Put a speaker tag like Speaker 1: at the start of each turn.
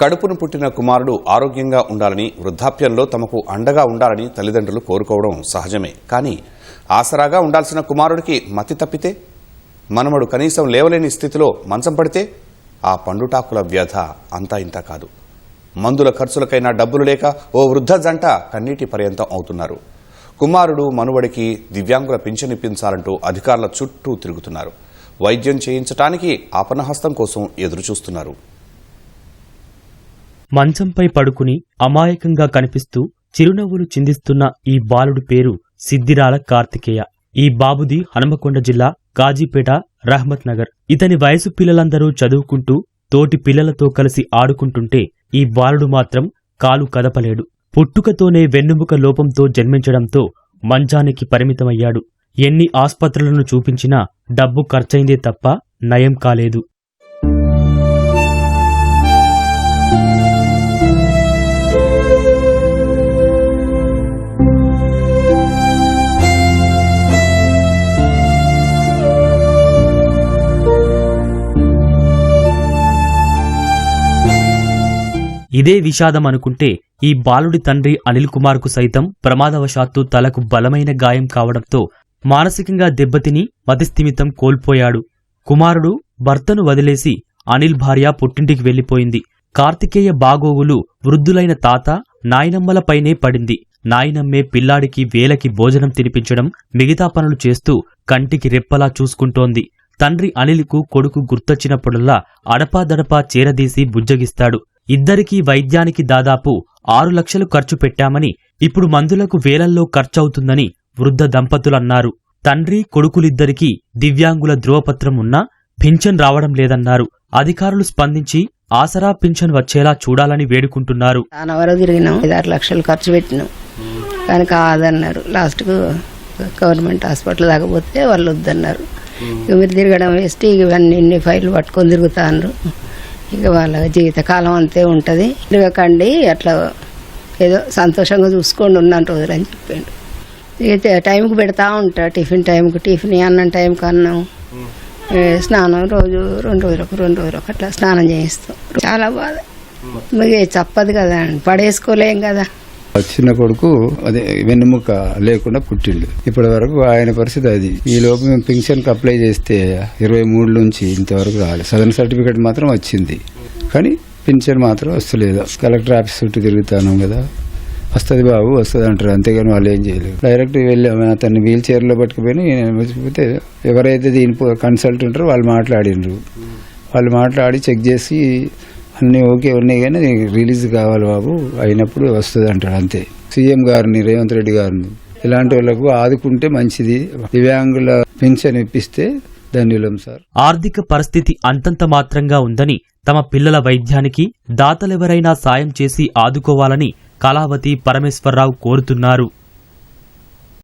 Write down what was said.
Speaker 1: కడుపును పుట్టిన కుమారుడు ఆరోగ్యంగా ఉండాలని వృద్ధాప్యంలో తమకు అండగా ఉండాలని తల్లిదండ్రులు కోరుకోవడం సహజమే. కానీ ఆసరాగా ఉండాల్సిన కుమారుడికి మతి తప్పితే మనమడు కనీసం లేవలేని స్థితిలో మంచం పడితే ఆ పండుటాకుల వ్యధ అంతా ఇంతా కాదు. మందుల ఖర్చులకైనా డబ్బులు లేక ఓ వృద్ధ జంట కన్నీటి పర్యంతం అవుతున్నారు. కుమారుడు మనువడికి దివ్యాంగుల పింఛనిప్పించాలంటూ అధికారుల చుట్టూ తిరుగుతున్నారు. వైద్యం చేయించటానికి ఆపనహస్తం కోసం ఎదురుచూస్తున్నారు.
Speaker 2: మంచంపై పడుకుని అమాయకంగా కనిపిస్తూ చిరునవ్వులు చిందిస్తున్న ఈ బాలుడి పేరు సిద్దిరాల కార్తికేయ. ఈ బాబుది హనుమకొండ జిల్లా కాజీపేట రహ్మత్ నగర్. ఇతని వయసు పిల్లలందరూ చదువుకుంటూ తోటి పిల్లలతో కలిసి ఆడుకుంటుంటే ఈ బాలుడు మాత్రం కాలు కదపలేడు. పుట్టుకతోనే వెన్నుముక లోపంతో జన్మించడంతో మంచానికి పరిమితమయ్యాడు. ఎన్ని ఆస్పత్రులను చూపించినా డబ్బు ఖర్చయిందే తప్ప నయం కాలేదు. ఇదే విషాదం అనుకుంటే ఈ బాలుడి తండ్రి అనిల్ కుమార్కు సైతం ప్రమాదవశాత్తు తలకు బలమైన గాయం కావడంతో మానసికంగా దెబ్బతిని మతిస్థిమితం కోల్పోయాడు. కుమారుడు భర్తను వదిలేసి అనిల్ భార్య పుట్టింటికి వెళ్ళిపోయింది కార్తికేయ బాగోగులు వృద్ధులైన తాత నాయనమ్మలపైనే పడింది. నాయనమ్మే పిల్లాడికి వేలకి భోజనం తినిపించడం మిగతా పనులు చేస్తూ కంటికి రెప్పలా చూసుకుంటోంది. తండ్రి అనిల్కు కొడుకు గుర్తొచ్చినప్పుడల్లా అడపాదడపా చేరదీసి బుజ్జగిస్తాడు. ఇద్దరికీ వైద్యానికి దాదాపు ఆరు లక్షలు ఖర్చు పెట్టామని ఇప్పుడు మందులకు వేలల్లో ఖర్చవుతుందని వృద్ధ దంపతులన్నారు. తండ్రి కొడుకులిద్దరికీ దివ్యాంగుల ధృవపత్రం ఉన్నా పింఛన్ రావడం లేదన్నారు. అధికారులు స్పందించి ఆసరా పింఛన్ వచ్చేలా చూడాలని వేడుకుంటున్నారు.
Speaker 3: తిరిగినాం. ఆరు లక్షలు ఖర్చు పెట్టినాం. కానీ కాదన్నారు. లాస్ట్కు గవర్నమెంట్ హాస్పిటల్ దాకపోతే వాళ్ళు వద్దన్నారు. ఇక మీరు తిరగడం వేస్ట్. ఇవన్నీ ఇన్ని ఫైళ్ళు పట్టుకొని తిరుగుతా అన్నారు ఇక వాళ్ళ జీవితకాలం అంతే ఉంటుంది. తిరగకండి అట్లా ఏదో సంతోషంగా చూసుకోండి ఉన్నాను రోజులు అని చెప్పిండు. ఇక టైంకి పెడతా ఉంటా టిఫిన్ టైంకి టిఫిన్ అన్నం టైంకి అన్నం. స్నానం రోజు రెండు రోజులకు రెండు రోజులకు అట్లా స్నానం చేయిస్తాం. చాలా బాధ. మీకు తప్పదు కదా పడేసుకోలేం కదా.
Speaker 4: చిన్న కొడుకు అదే వెన్నుముక లేకుండా పుట్టిండు. ఇప్పటి వరకు ఆయన పరిస్థితి అది. ఈ లోపు మేము పింఛన్ అప్లై చేస్తే ఇరవై మూడు నుంచి ఇంతవరకు రాలేదు సదరన్ సర్టిఫికేట్ మాత్రం వచ్చింది. కానీ పింఛన్ మాత్రం వస్తలేదు. కలెక్టర్ ఆఫీస్ చుట్టూ తిరుగుతాను కదా. వస్తుంది బాబు వస్తుంది అంటారు. అంతేగాని వాళ్ళు ఏం చేయలేదు డైరెక్ట్ వెళ్ళాము. అతన్ని వీల్ చైర్లో పట్టుకుపోయి ఎవరైతే దీని కన్సల్ట్ ఉంటారో వాళ్ళు మాట్లాడిండ్రు వాళ్ళు మాట్లాడి చెక్ చేసి అన్నీ ఓకే ఉన్నాయి కానీ రిలీజ్ కావాలి బాబు. అయినప్పుడు వస్తుంది అంటాడు అంతే. సీఎం గారిని రేవంత్ రెడ్డి గారిని. ఇలాంటి వాళ్ళకు ఆదుకుంటే మంచిది. దివ్యాంగుల పెన్షన్ ఇప్పిస్తే ధన్యులం సార్.
Speaker 2: ఆర్థిక పరిస్థితి అంతంత మాత్రంగా ఉందని తమ పిల్లల వైద్యానికి దాతలెవరైనా సాయం చేసి ఆదుకోవాలని కళావతి పరమేశ్వరరావు కోరుతున్నారు.